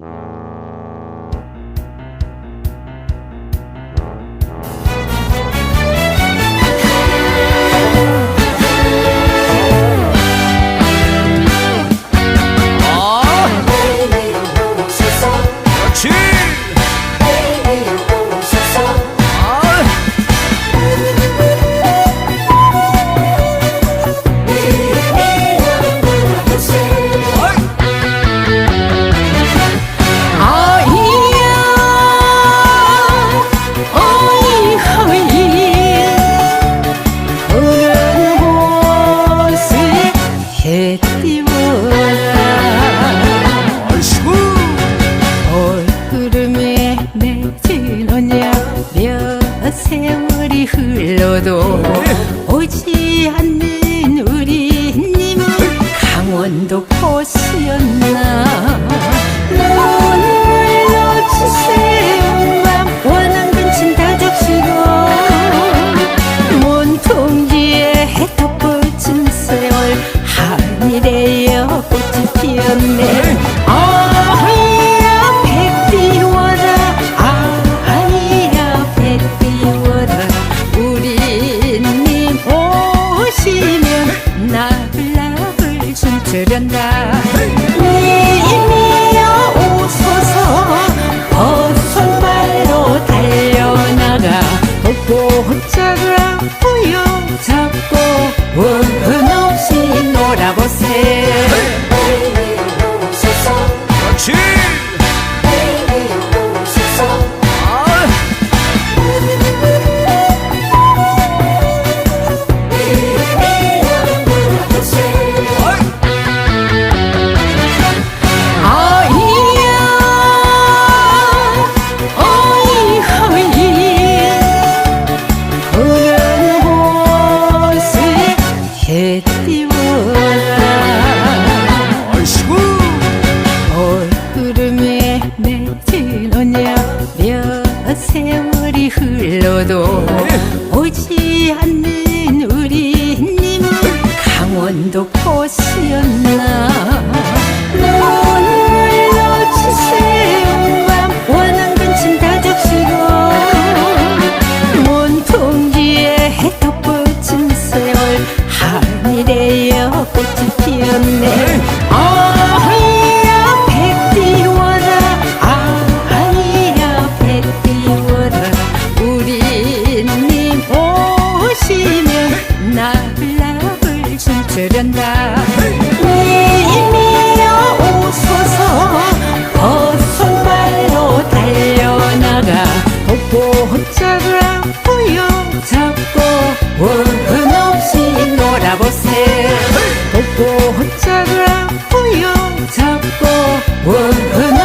아, 아이고. 얼구름에 맺은 언약 몇 세월이 흘러도 오지 않는 우리 님은 강원도 꽃이었나 춤추련다 님이여 오소서 어손발로 달려나가. 복복자가 보여. 잡고 운 없이 놀아보세. 그 흘러도 오지 않는 우리님은 강원도 꽃이었나? 눈물로 치세운 밤 원한 근친 다 적시고 문통지에 해독 꽂힌 세월 하늘에여 꽃이 피었네 나블나블 춤추련다 님이여 오소서 어손발로 달려나가. 복복자가 보여 잡고 운 없이 놀아보세. 복복자가 보여 잡고 운